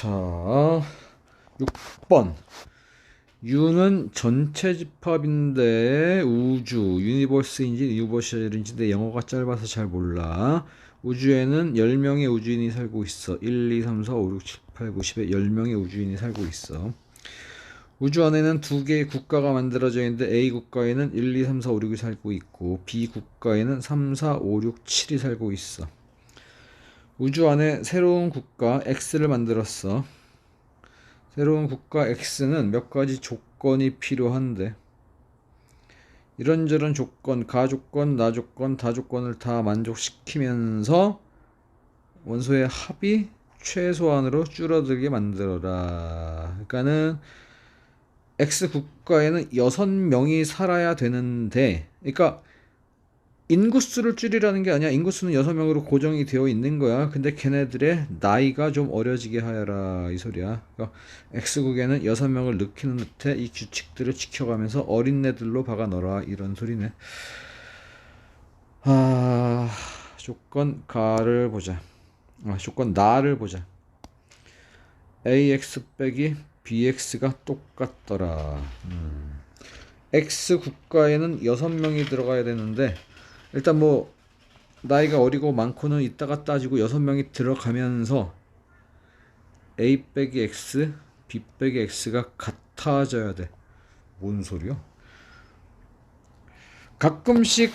자, 6번. U는 전체 집합인데 우주, 유니버스인지 유니버셜인지 내 영어가 짧아서 잘 몰라. 우주에는 10명의 우주인이 살고 있어. 1, 2, 3, 4, 5, 6, 7, 8, 9, 10에 10명의 우주인이 살고 있어. 우주 안에는 두 개의 국가가 만들어져 있는데 A 국가에는 1, 2, 3, 4, 5, 6이 살고 있고 B 국가에는 3, 4, 5, 6, 7이 살고 있어. 우주 안에 새로운 국가 X를 만들었어. 새로운 국가 X는 몇 가지 조건이 필요한데 이런저런 조건, 가 조건, 나 조건, 다 조건을 다 만족시키면서 원소의 합이 최소한으로 줄어들게 만들어라. 그러니까는 X 국가에는 6명이 살아야 되는데 그러니까 인구수를 줄이라는 게 아니야. 인구수는 6명으로 고정이 되어 있는 거야. 근데 걔네들의 나이가 좀 어려지게 하여라. 이 소리야. 그러니까 X국에는 6명을 넣기는 듯해 이 규칙들을 지켜가면서 어린애들로 박아 넣어라. 이런 소리네. 아, 조건 가를 보자. 아, 조건 나를 보자. AX 빼기 BX가 똑같더라. 음. X 국가에는 6명이 들어가야 되는데 일단 뭐 나이가 어리고 많고는 이따가 따지고 여섯 명이 들어가면서 A 빼기 X, B 빼기 X가 같아져야 돼. 뭔 소리야? 가끔씩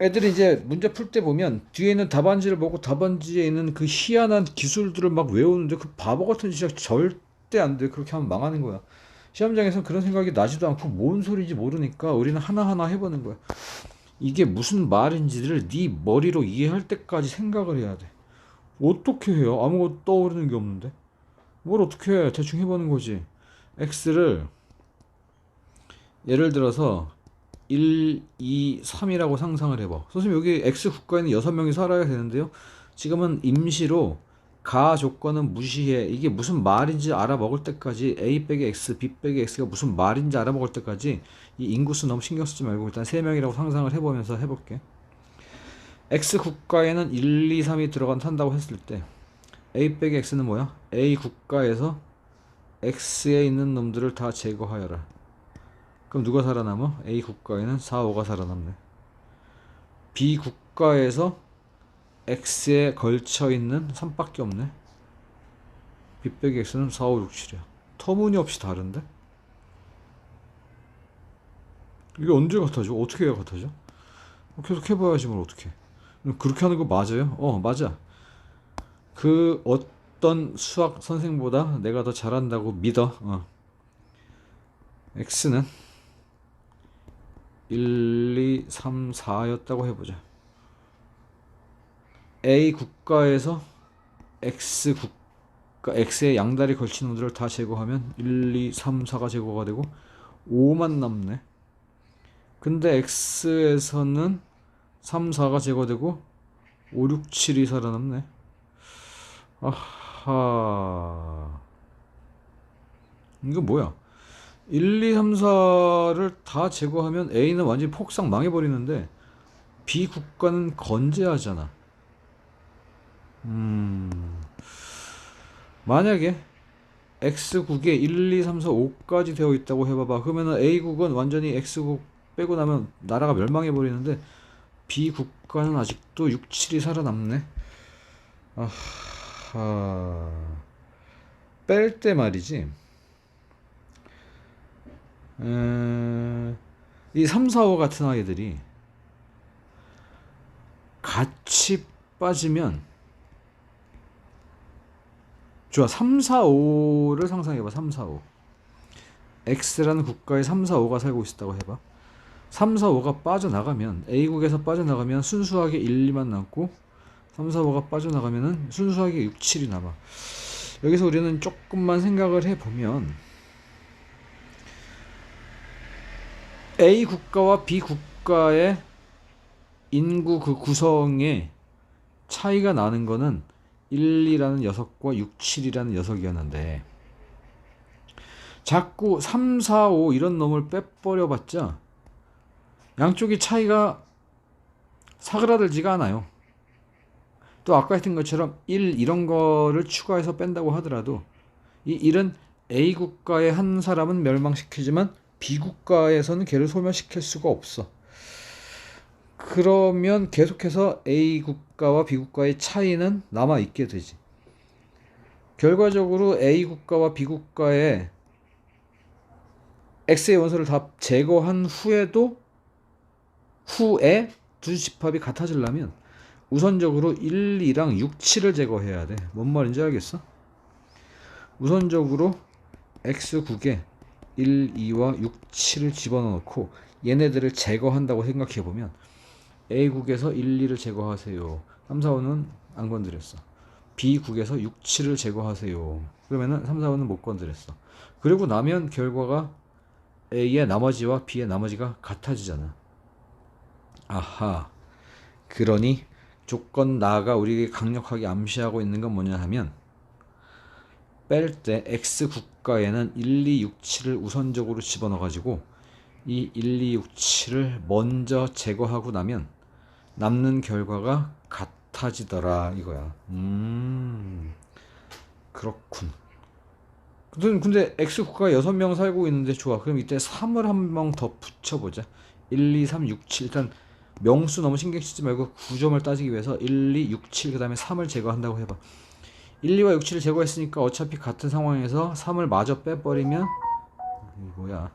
애들이 이제 문제 풀 때 보면 뒤에 있는 답안지를 보고 답안지에 있는 그 희한한 기술들을 막 외우는데 그 바보 같은 짓이 절대 안 돼. 그렇게 하면 망하는 거야. 시험장에서 그런 생각이 나지도 않고 뭔 소리인지 모르니까 우리는 하나하나 해보는 거야. 이게 무슨 말인지를 네 머리로 이해할 때까지 생각을 해야 돼. 어떻게 해요? 아무것도 떠오르는 게 없는데. 뭘 어떻게 해? 대충 해보는 거지. x를 예를 들어서 1, 2, 3이라고 상상을 해봐. 선생님 여기 x 국가에는 6명이 살아야 되는데요. 지금은 임시로 가 조건은 무시해. 이게 무슨 말인지 알아먹을 때까지 a 빼기 x, b 빼기 x가 무슨 말인지 알아먹을 때까지 이 인구수 너무 신경 쓰지 말고 일단 3명이라고 상상을 해보면서 해볼게. x 국가에는 1, 2, 3이 들어간 산다고 했을 때 a 빼기 x는 뭐야? a 국가에서 x에 있는 놈들을 다 제거하여라. 그럼 누가 살아남아? a 국가에는 4, 5가 살아남네. b 국가에서 x에 걸쳐 있는 3밖에 없네. b 빼기 x는 4, 5, 6, 7이야. 터무니없이 다른데? 이게 언제 같아져? 어떻게 같아져? 계속 해봐야지 뭘 어떻게 그렇게 하는 거 맞아요? 어 맞아 그 어떤 수학 선생보다 내가 더 잘한다고 믿어 어. x는 1, 2, 3, 4였다고 해보자 A 국가에서 X 국가 X의 양다리 걸친 놈들을 다 제거하면 1, 2, 3, 4가 제거가 되고 5만 남네 근데 X에서는 3, 4가 제거되고 5, 6, 7이 살아남네. 아하. 이거 뭐야? 1, 2, 3, 4를 다 제거하면 A는 완전히 폭삭 망해버리는데 B 국가는 건재하잖아. 만약에 X국에 1, 2, 3, 4, 5까지 되어 있다고 해봐봐. 그러면 A국은 완전히 X국 빼고 나면 나라가 멸망해 버리는데 B 국가는 아직도 6, 7이 살아남네. 아하. 뺄 때 말이지. 에... 이 3, 4, 5 같은 아이들이 같이 빠지면 좋아 3, 4, 5를 상상해봐 3, 4, 5 X라는 국가에 3, 4, 5가 살고 있었다고 해봐 3, 4, 5가 빠져나가면 A국에서 빠져나가면 순수하게 1, 2만 남고 3, 4, 5가 빠져나가면은 순수하게 6, 7이 남아. 여기서 우리는 조금만 생각을 해보면 A 국가와 B 국가의 인구 그 구성에 차이가 나는 거는 1, 2라는 녀석과 6, 7이라는 녀석이었는데 자꾸 3, 4, 5 이런 놈을 빼버려 봤자 양쪽이 차이가 사그라들지가 않아요. 또 아까 했던 것처럼 1 이런 거를 추가해서 뺀다고 하더라도 이 1은 A 국가의 한 사람은 멸망시키지만 B 국가에서는 걔를 소멸시킬 수가 없어. 그러면 계속해서 A 국가와 B 국가의 차이는 남아 있게 되지. 결과적으로 A 국가와 B 국가의 X의 원소를 다 제거한 후에도 후에 두 집합이 같아지려면 우선적으로 1, 2랑 6, 7을 제거해야 돼. 뭔 말인지 알겠어? 우선적으로 X국에 1, 2와 6, 7을 집어넣고 얘네들을 제거한다고 생각해 보면 A국에서 1, 2를 제거하세요. 3, 4, 5는 안 건드렸어. B국에서 6, 7을 제거하세요. 그러면은 3, 4, 5는 못 건드렸어. 그리고 나면 결과가 A의 나머지와 B의 나머지가 같아지잖아. 아하. 그러니 조건 나가 우리에게 강력하게 암시하고 있는 건 뭐냐 하면 뺄 때 X 국가에는 1, 2, 6, 7을 우선적으로 집어넣어 가지고 이 1, 2, 6, 7을 먼저 제거하고 나면 남는 결과가 같아지더라 이거야. 음. 그렇군. 근데, 근데 X 국가가 6명 살고 있는데 좋아. 그럼 이때 3을 한 명 더 붙여보자. 1, 2, 3, 6, 7. 일단 명수 너무 신경 쓰지 말고 구점을 따지기 위해서 1, 2, 6, 7, 그 다음에 3을 제거한다고 해봐. 1, 2와 6, 7을 제거했으니까 어차피 같은 상황에서 3을 마저 빼버리면 뭐야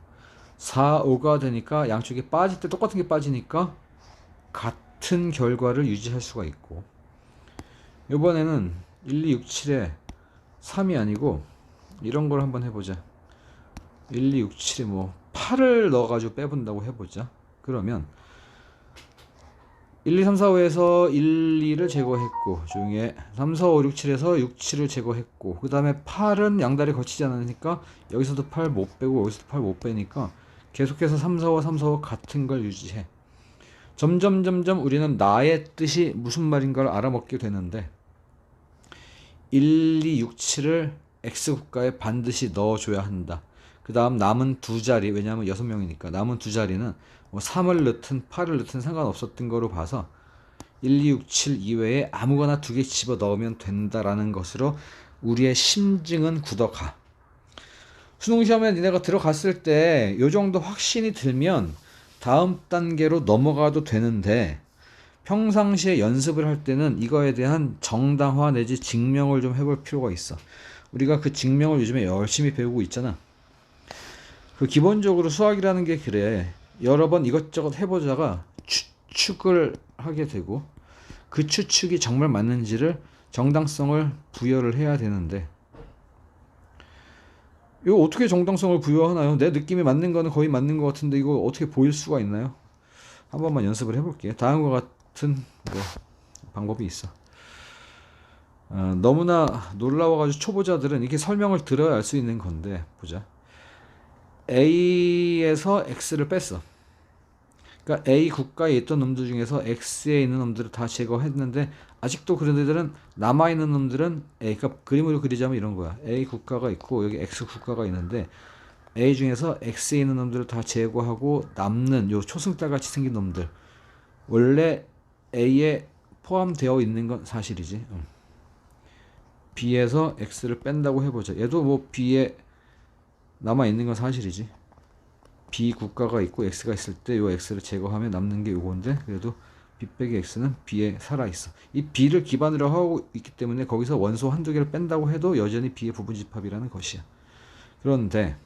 4, 5가 되니까 양쪽이 빠질 때 똑같은 게 빠지니까 같 은 결과를 유지할 수가 있고 이번에는 1, 2, 6, 7에 3이 아니고 이런 걸 한번 해보자. 1, 2, 6, 7에 뭐 8을 넣어가지고 빼본다고 해보자. 그러면 1, 2, 3, 4, 5에서 1, 2를 제거했고 중에 3, 4, 5, 6, 7에서 6, 7을 제거했고 그 다음에 8은 양다리 거치지 않으니까 여기서도 8 못 빼고 여기서도 8 못 빼니까 계속해서 3, 4, 5, 3, 4, 5 같은 걸 유지해 점점 점점 우리는 나의 뜻이 무슨 말인가를 알아먹게 되는데 1, 2, 6, 7을 X국가에 반드시 넣어줘야 한다 그 다음 남은 두 자리 왜냐하면 여섯 명이니까 남은 두 자리는 뭐 3을 넣든 8을 넣든 상관없었던 거로 봐서 1, 2, 6, 7 이외에 아무거나 두 개 집어 넣으면 된다라는 것으로 우리의 심증은 굳어가. 수능 시험에 니네가 들어갔을 때 요 정도 확신이 들면 다음 단계로 넘어가도 되는데 평상시에 연습을 할 때는 이거에 대한 정당화 내지 증명을 좀 해볼 필요가 있어. 우리가 그 증명을 요즘에 열심히 배우고 있잖아. 그 기본적으로 수학이라는 게 그래. 여러 번 이것저것 해보다가 추측을 하게 되고 그 추측이 정말 맞는지를 정당성을 부여를 해야 되는데 이거 어떻게 정당성을 부여하나요? 내 느낌이 맞는 거는 거의 맞는 것 같은데 이거 어떻게 보일 수가 있나요? 한 번만 연습을 해볼게요. 다음과 같은 뭐 방법이 있어. 어, 너무나 놀라워가지고 초보자들은 이렇게 설명을 들어야 알 수 있는 건데 보자. A에서 X를 뺐어. 그러니까 A 국가에 있던 놈들 중에서 X에 있는 놈들을 다 제거했는데 아직도 그런 애들은 남아 있는 놈들은 A 그러니까 그림으로 그리자면 이런 거야. A 국가가 있고 여기 X 국가가 있는데 A 중에서 X에 있는 놈들을 다 제거하고 남는 요 초승달 같이 생긴 놈들 원래 A에 포함되어 있는 건 사실이지. 응. B에서 X를 뺀다고 해보자. 얘도 뭐 B에 남아 있는 건 사실이지. B 국가가 있고 X가 있을 때 요 X를 제거하면 남는 게 요건데 그래도 B 빼기 X는 B에 살아 있어. 이 B를 기반으로 하고 있기 때문에 거기서 원소 한두 개를 뺀다고 해도 여전히 B의 부분 집합이라는 것이야. 그런데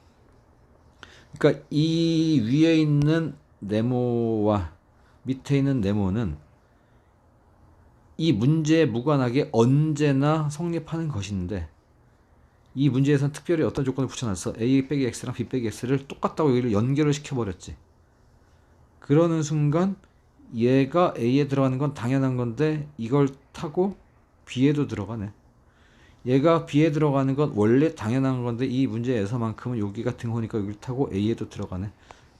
그러니까 이 위에 있는 네모와 밑에 있는 네모는 이 문제에 무관하게 언제나 성립하는 것인데 이 문제에선 특별히 어떤 조건을 붙여놨어. A 빼기 X랑 B 빼기 X를 똑같다고 여기를 연결을 시켜버렸지. 그러는 순간 얘가 A에 들어가는 건 당연한 건데 이걸 타고 B에도 들어가네. 얘가 B에 들어가는 건 원래 당연한 건데 이 문제에서만큼은 여기가 등호니까 여기를 타고 A에도 들어가네.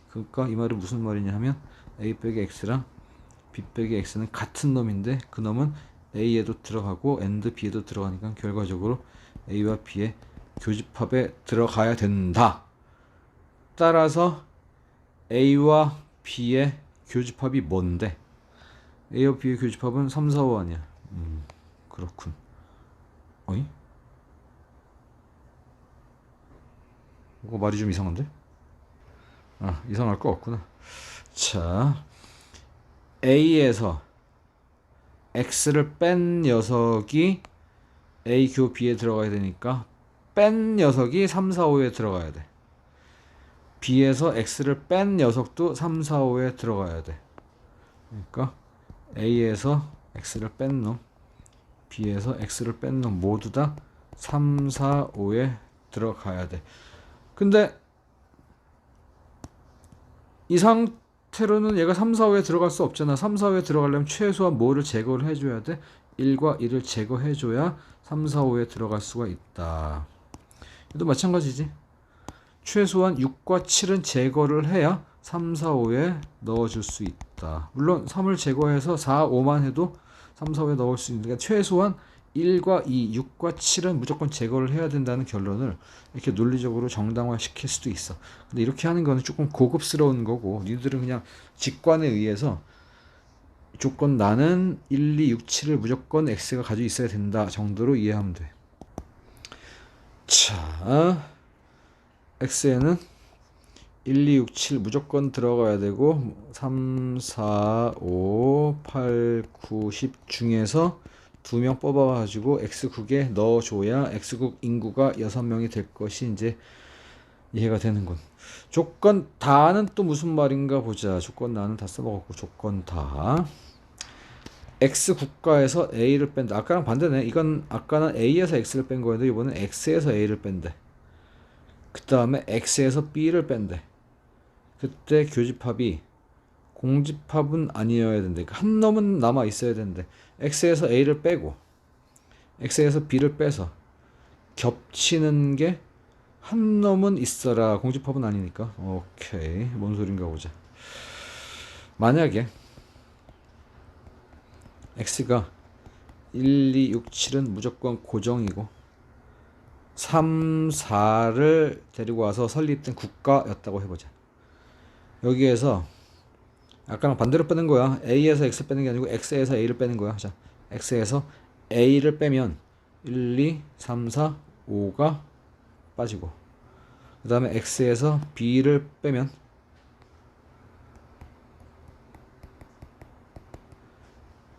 그러니까 이 말은 무슨 말이냐 하면 A 빼기 X랑 B 빼기 X는 같은 놈인데 그 놈은 A에도 들어가고 AND B에도 들어가니까 결과적으로 A와 B의 교집합에 들어가야 된다. 따라서 A와 B의 교집합이 뭔데? A와 B의 교집합은 3, 4, 5 아니야. 음. 그렇군. 어이? 이거 말이 좀 이상한데? 아, 이상할 거 없구나. 자, A에서 X를 뺀 녀석이 A 교 B에 들어가야 되니까 뺀 녀석이 3, 4, 5에 들어가야 돼. B에서 X를 뺀 녀석도 3, 4, 5에 들어가야 돼. 그러니까 A에서 X를 뺀 놈, B에서 X를 뺀 놈 모두 다 3, 4, 5에 들어가야 돼. 근데 이 상태로는 얘가 3, 4, 5에 들어갈 수 없잖아. 3, 4, 5에 들어가려면 최소한 뭐를 제거를 해줘야 돼? 1과 1을 제거해줘야 3, 4, 5에 들어갈 수가 있다. 이도 마찬가지지. 최소한 6과 7은 제거를 해야 3, 4, 5에 넣어줄 수 있다. 물론 3을 제거해서 4, 5만 해도 3, 4, 5에 넣을 수 있으니까 최소한 1과 2, 6과 7은 무조건 제거를 해야 된다는 결론을 이렇게 논리적으로 정당화 시킬 수도 있어. 근데 이렇게 하는 거는 조금 고급스러운 거고, 니들은 그냥 직관에 의해서 조건 나는 1, 2, 6, 7을 무조건 x가 가지고 있어야 된다 정도로 이해하면 돼. 자, x에는 1, 2, 6, 7 무조건 들어가야 되고 3, 4, 5, 8, 9, 10 중에서 두 명 뽑아가지고 x국에 넣어줘야 x국 인구가 6명이 될 것이 이제 이해가 되는군. 조건 다는 또 무슨 말인가 보자. 조건 나는 다 써먹었고 조건 다. x 국가에서 a를 뺀다. 아까랑 반대네. 이건 아까는 a에서 x를 뺀 거였는데 이번엔 x에서 a를 뺀대. 그 다음에 x에서 b를 뺀대. 그때 교집합이 공집합은 아니어야 된대. 그러니까 한 놈은 남아 있어야 된대. x에서 a를 빼고 x에서 b를 빼서 겹치는 게 한 놈은 있어라. 공집합은 아니니까. 오케이. 뭔 소린가 보자. 만약에 x가 1, 2, 6, 7은 무조건 고정이고 3, 4를 데리고 와서 설립된 국가였다고 해보자. 여기에서 아까랑 반대로 빼는 거야. A에서 X 빼는 게 아니고 X에서 A를 빼는 거야. 자, X에서 A를 빼면 1, 2, 3, 4, 5가 빠지고 그 다음에 X에서 B를 빼면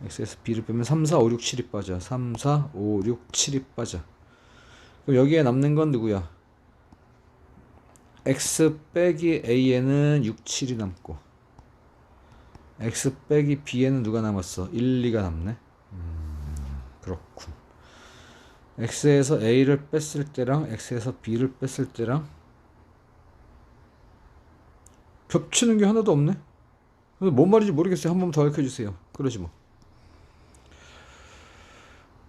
X에서 B를 빼면 3, 4, 5, 6, 7이 빠져. 3, 4, 5, 6, 7이 빠져. 그럼 여기에 남는 건 누구야? X 빼기 A에는 6, 7이 남고 X 빼기 B에는 누가 남았어? 1, 2가 남네. 음, 그렇군. X에서 A를 뺐을 때랑 X에서 B를 뺐을 때랑 겹치는 게 하나도 없네. 그래서 뭔 말인지 모르겠어요. 한 번더 알려 주세요. 그러지 뭐.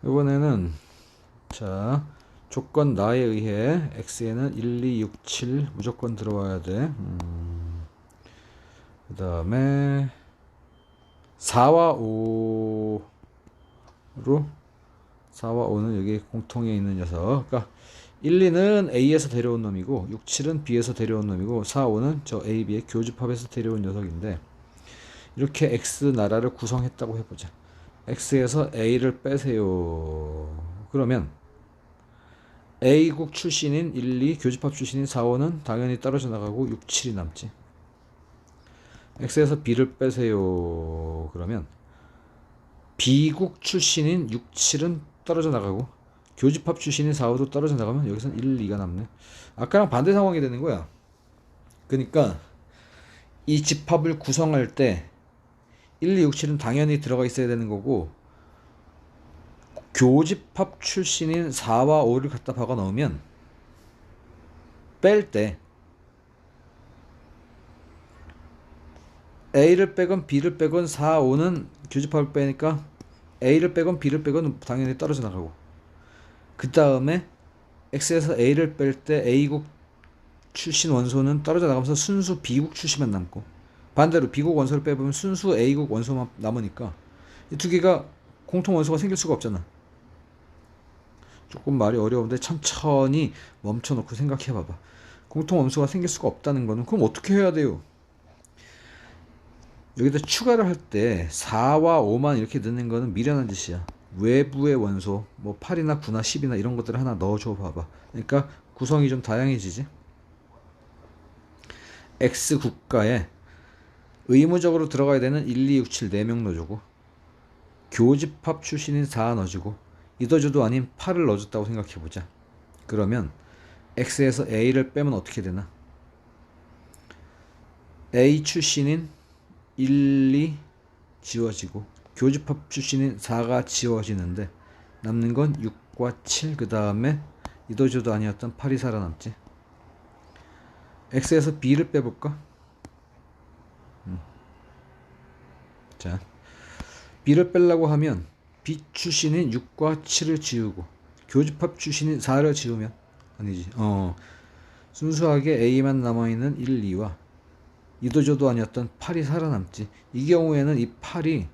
이번에는 자 조건 나에 의해 x에는 1, 2, 6, 7 무조건 들어와야 돼. 음, 그 다음에 4와 5로 4와 5는 여기 공통에 있는 녀석. 그러니까 1, 2는 A에서 데려온 놈이고 6, 7은 B에서 데려온 놈이고 4, 5는 저 A, B의 교집합에서 데려온 녀석인데 이렇게 X 나라를 구성했다고 해보자. X에서 A를 빼세요. 그러면 A국 출신인 1, 2, 교집합 출신인 4, 5는 당연히 떨어져 나가고 6, 7이 남지. X에서 B를 빼세요. 그러면 B국 출신인 6, 7은 떨어져 나가고 교집합 출신인 4, 5도 떨어져 나가면 여기선 1, 2가 남네. 아까랑 반대 상황이 되는 거야. 그러니까 이 집합을 구성할 때 1, 2, 6, 7은 당연히 들어가 있어야 되는 거고 교집합 출신인 4와 5를 갖다 박아 넣으면 뺄 때 A를 빼건 B를 빼건 4, 5는 교집합을 빼니까 A를 빼건 B를 빼건 당연히 떨어져 나가고 그 다음에 X에서 A를 뺄 때 A국 출신 원소는 떨어져 나가면서 순수 B국 출신만 남고 반대로 B국 원소를 빼보면 순수 A국 원소만 남으니까 이 두 개가 공통 원소가 생길 수가 없잖아. 조금 말이 어려운데 천천히 멈춰놓고 생각해 봐봐. 공통 원소가 생길 수가 없다는 거는 그럼 어떻게 해야 돼요? 여기다 추가를 할 때 4와 5만 이렇게 넣는 거는 미련한 짓이야. 외부의 원소 뭐 8이나 9나 10이나 이런 것들을 하나 넣어줘 봐봐. 그러니까 구성이 좀 다양해지지. X 국가에 의무적으로 들어가야 되는 1, 2, 6, 7 4명 넣어주고 교집합 출신인 4 넣어주고 이더저도 아닌 8을 넣어줬다고 생각해보자. 그러면 X에서 A를 빼면 어떻게 되나? A 출신인 1, 2 지워지고 교집합 출신인 4가 지워지는데 남는 건 6과 7 그 다음에 이도저도 아니었던 8이 살아남지 X에서 B를 빼볼까? 음. 자 B를 빼려고 하면 B 출신인 6과 7을 지우고 교집합 출신인 4를 지우면 아니지 어 순수하게 A만 남아있는 1, 2와 이도저도 아니었던 8이 살아남지. 이 경우에는 이 8이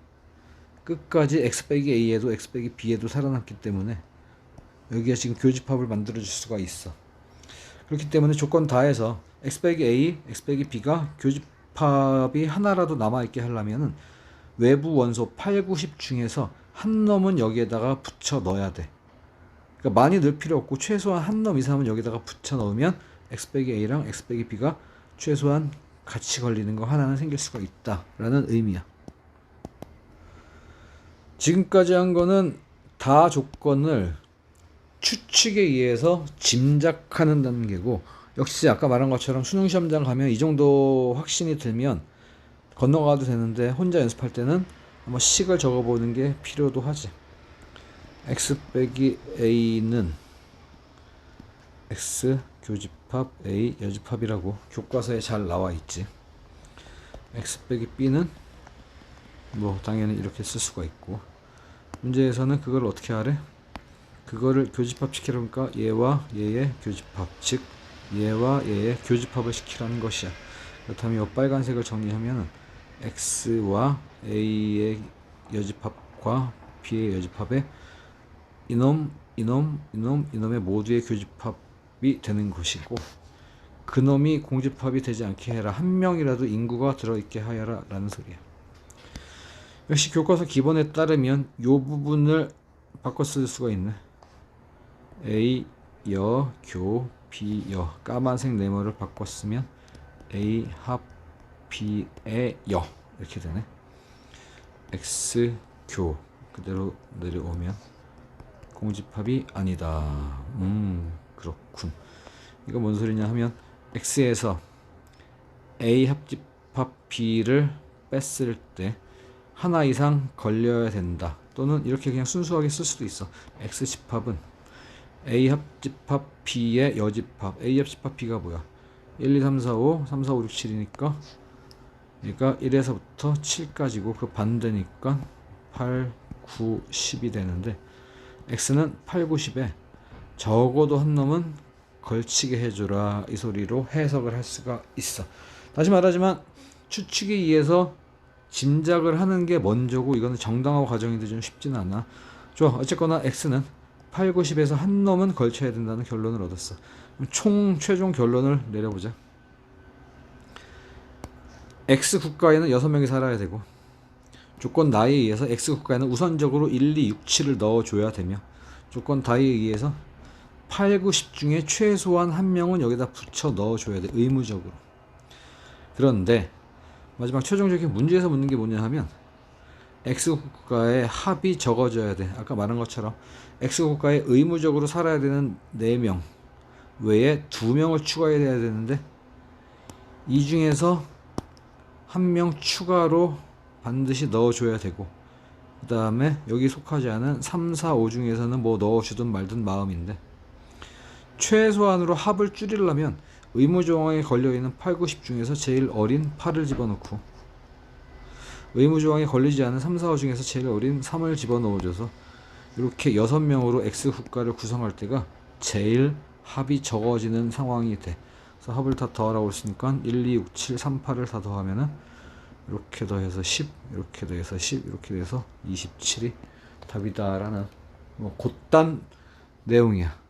끝까지 x 빼기 a에도 x 빼기 b에도 살아남기 때문에 여기가 지금 교집합을 만들어 줄 수가 있어. 그렇기 때문에 조건 다해서 x 빼기 a, x 빼기 b가 교집합이 하나라도 남아 있게 하려면은 외부 원소 8, 90 중에서 한 놈은 여기에다가 붙여 넣어야 돼. 그러니까 많이 넣을 필요 없고 최소한 한 놈 이상은 여기다가 붙여 넣으면 x 빼기 a랑 x 빼기 b가 최소한 같이 걸리는 거 하나는 생길 수가 있다라는 의미야. 지금까지 한 거는 다 조건을 추측에 의해서 짐작하는 단계고 역시 아까 말한 것처럼 수능 시험장 가면 이 정도 확신이 들면 건너가도 되는데 혼자 연습할 때는 한번 식을 적어보는 게 필요도 하지. x 빼기 a는 x 교집합 A 여집합이라고 교과서에 잘 나와 있지. X 빼기 B는 뭐 당연히 이렇게 쓸 수가 있고 문제에서는 그걸 어떻게 하래? 그거를 교집합 시키려니까 얘와 얘의 교집합 즉 얘와 얘의 교집합을 시키라는 것이야. 그렇다면 이 빨간색을 정리하면 X와 A의 여집합과 B의 여집합에 이놈, 이놈, 이놈, 이놈의 모두의 교집합 이 되는 것이고 그놈이 공집합이 되지 않게 해라. 한 명이라도 인구가 들어있게 하여라 라는 소리야. 역시 교과서 기본에 따르면 요 부분을 바꿔 쓸 수가 있네. A 여, 교, B 여. 까만색 네모를 바꿨으면 A 합 B의 여 이렇게 되네 X 교 그대로 내려오면 공집합이 아니다 음 그렇군. 이거 뭔 소리냐 하면 x에서 a 합집합 b를 뺐을 때 하나 이상 걸려야 된다. 또는 이렇게 그냥 순수하게 쓸 수도 있어. x 집합은 a 합집합 b의 여집합. a 합집합 b가 뭐야? 1, 2, 3, 4, 5, 3, 4, 5, 6, 7이니까 그러니까 1에서부터 7까지고 그 반대니까 8, 9, 10이 되는데 x는 8, 9, 10에 적어도 한 놈은 걸치게 해주라 이 소리로 해석을 할 수가 있어. 다시 말하지만 추측에 의해서 짐작을 하는 게 먼저고 이거는 정당화 과정인데 좀 쉽지는 않아. 좋아 어쨌거나 x는 8, 9, 10에서 한 놈은 걸쳐야 된다는 결론을 얻었어. 총 최종 결론을 내려보자. X 국가에는 6명이 살아야 되고 조건 나에 의해서 x 국가에는 우선적으로 1, 2, 6, 7을 넣어줘야 되며 조건 다에 의해서 8, 9, 10 중에 최소한 한 명은 여기다 붙여 넣어줘야 돼. 의무적으로. 그런데 마지막 최종적인 문제에서 묻는 게 뭐냐 하면 X국가의 합이 적어져야 돼. 아까 말한 것처럼 X국가에 의무적으로 살아야 되는 4명 외에 2명을 추가해야 되는데 이 중에서 한 명 추가로 반드시 넣어줘야 되고 그 다음에 여기 속하지 않은 3, 4, 5 중에서는 뭐 넣어주든 말든 마음인데 최소한으로 합을 줄이려면 의무조항에 걸려있는 8, 9, 10 중에서 제일 어린 8을 집어넣고 의무조항에 걸리지 않은 3, 4, 5 중에서 제일 어린 3을 집어넣어줘서 이렇게 6명으로 X 국가를 구성할 때가 제일 합이 적어지는 상황이 돼. 그래서 합을 다 더하라고 했으니까 1, 2, 6, 7, 3, 8을 다 더하면은 이렇게 더해서 10, 이렇게 더해서 10, 이렇게 돼서 27이 답이다라는 뭐 곧단 내용이야.